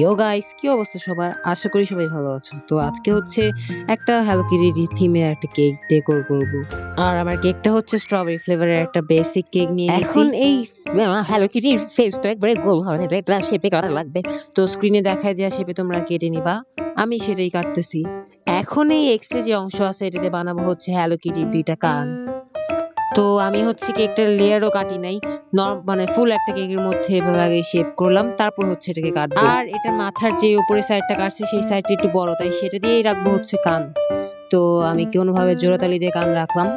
ইয়ো guys কি অবস্থা সবার আশা করি সবাই ভালো আছো। তো আজকে হচ্ছে একটা হ্যালো কিটি থিমে একটা কেক ডেকোর করব। আর আমার কেকটা হচ্ছে স্ট্রবেরি ফ্লেভারের একটা বেসিক কেক নিয়ে এখন এই হ্যালো কিটির ফেস তো একবারে গোল হবে একটা শেপে করা লাগবে। তো স্ক্রিনে দেখায় দেওয়া শেপে তোমরা কেটে নিবা। আমি সেটাই কাটতেছি। এখন এই এক্সট্রা যে অংশ আছে এটাতে বানাবো হচ্ছে হ্যালো কিটির দুইটা কান। তো আমি হচ্ছে কেকটার লেয়ারও কাটি নাই। মানে ফুল একটা কেকের মধ্যে এভাবে আগে শেপ করলাম তারপর হচ্ছে এটাকে কাটবো। আর এটার মাথার যে উপরে সাইডটা কাটছি সেই সাইডটা একটু বড় তাই সেটা দিয়েই রাখব হচ্ছে কান। তো আমি কোনোভাবে জোড়াতালি দিয়ে কান রাখলাম?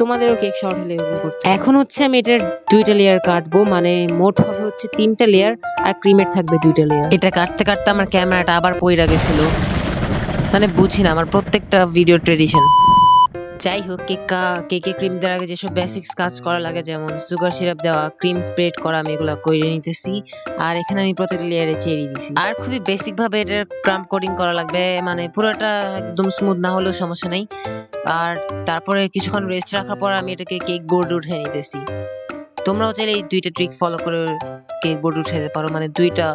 তোমাদেরও কেক শর্ট হলে এরকম করতে এখন হচ্ছে আমি এটার দুইটা লেয়ার কাটবো মানে মোট হবে হচ্ছে তিনটা লেয়ার আর ক্রিমের থাকবে দুইটা লেয়ার এটা কাটতে কাটতে আমার ক্যামেরাটা আবার পইরা গেছিল। মানে বুঝি না আমার প্রত্যেকটা ভিডিও ট্রেডিশন যাই হোক, কেক কেকে ক্রিম দেওয়ার আগে যেসব বেসিক্স কাজ করা লাগে, যেমন সুগার সিরাপ দেওয়া ক্রিম স্প্রেড করা, আমি এগুলো করে নিতেছি। আর এখানে আমি প্রতিটা লেয়ারে চেরি দিছি। আর খুবই বেসিক ভাবে এটার ক্রাম্প কোডিং করা লাগবে মানে পুরোটা একদম স্মুথ না হলেও সমস্যা নেই। আর তারপরে কিছুক্ষণ রেস্ট রাখার পর আমি এটাকে কেক বোর্ডে উঠে নিতেছি। তোমরাও চাইলে এই দুইটা ট্রিক ফলো করে কেক বোর্ড উঠে যেতে পারো মানে দুইটা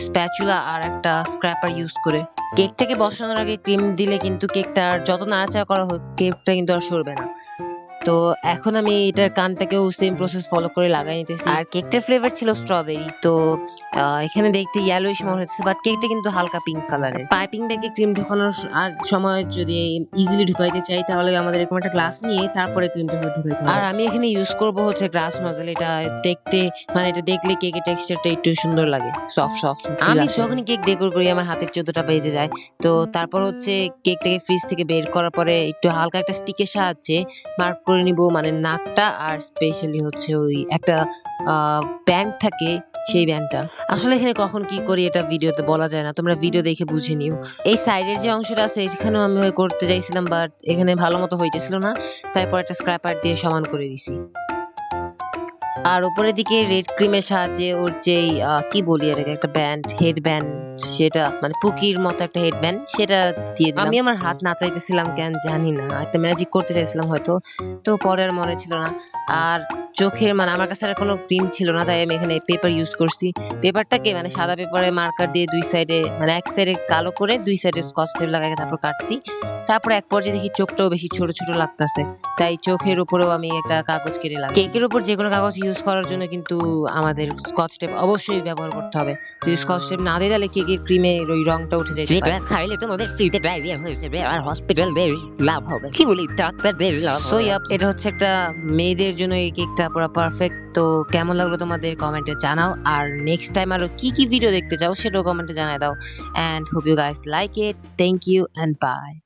স্প্যাচুলা আর একটা স্ক্র্যাপার ইউজ করে। কেক থেকে বসানোর আগে ক্রিম দিলে কিন্তু কেকটা আর যত নাড়াচাড়া করা হোক কেকটা কিন্তু আর সরবে না। তো এখন আমি এটার কানটাকেও সেম প্রসেস ফলো করে লাগাই নিতেছি। আর কেকটার ফ্লেভার ছিল স্ট্রবেরি তো এখানে দেখতে ইয়েলোইশ মনে হচ্ছে বাট কেকটা কিন্তু হালকা পিঙ্ক কালারের পাইপিং ব্যাগে ক্রিম ঢোকানোর সময় যদি ইজিলি ঢুকাইতে চাই তাহলে আমাদের এরকম একটা গ্লাস নিয়ে তারপরে ক্রিমটা ঢুকাইতে হবে। আর আমি এখানে ইউজ করব হচ্ছে গ্লাস নজল এটা দেখতে মানে এটা দেখলে কেকের টেক্সচারটা একটু সুন্দর লাগে। সফট সফট আমি যখনই কেক ডেকোর করি আমার হাতের চোদ্দটা বেজে যায়। তো তারপর হচ্ছে কেকটাকে ফ্রিজ থেকে বের করার পরে একটু হালকা একটা স্টিকের সাহায্যে মার্ক করে নিব মানে নাকটা আর স্পেশালি হচ্ছে ওই একটা ব্যান্ড থাকে সেই ব্যান্ডটা আসলে এখানে কখন কি করি এটা ভিডিওতে বলা যায় না, তোমরা ভিডিও দেখে বুঝে নিও। এই সাইডের যে অংশটা আছে, এখানেও আমি করতে চাইছিলাম বাট এখানে ভালো মতো হইতেছিল না তারপর একটা স্ক্র্যাপার দিয়ে সমান করে দিছি। আর উপরের দিকে রেড ক্রিমের সাহায্যে ওর যে কি বলি এটাকে একটা ব্যান্ড হেড ব্যান্ড সেটা মানে পুকির মতো একটা হেড ব্যান্ড সেটা দিয়ে দিলাম। আমি আমার হাত নাচাইতেছিলাম কেন জানি না একটা ম্যাজিক করতে চাইছিলাম হয়তো তো পরে আর মনে ছিল না। আর চোখের মানে আমার কাছে আর কোনো ক্রিম ছিল না তাই আমি এখানে পেপার ইউজ করছি। পেপারটাকে মানে সাদা পেপারে মার্কার দিয়ে দুই সাইডে মানে এক সাইডে কালো করে দুই সাইডে স্কচ টেপ লাগাই তারপর কাটছি। তারপর এক পর্যায়ে দেখি চোখটাও বেশি ছোট ছোট লাগতেছে। তাই চোখের উপরেও আমি একটা কাগজ কেটে লাগাই। কেকের উপর যে কোনো কাগজ ইউজ করার জন্য কিন্তু আমাদের স্কচ টেপ অবশ্যই ব্যবহার করতে হবে। যদি স্কচ টেপ না দিই তাহলে কেকের ক্রিমে ওই রংটা উঠে যায় সেটা খাইলে তোমাদের ফ্রিতে ডায়রিয়া হয়ে যাবে আর হসপিটালদের লাভ হবে। কি বলি ডাক্তারদের লাভ সো এটা হচ্ছে একটা মেয়েদের জন্য এই কেকটা পুরো পারফেক্ট তো কেমন লাগল তোমাদের কমেন্টে জানাও। আর নেক্সট টাইম আরও কি কি ভিডিও দেখতে চাও সেটাও কমেন্টে জানিয়ে দাও। And hope you guys like it thank you and bye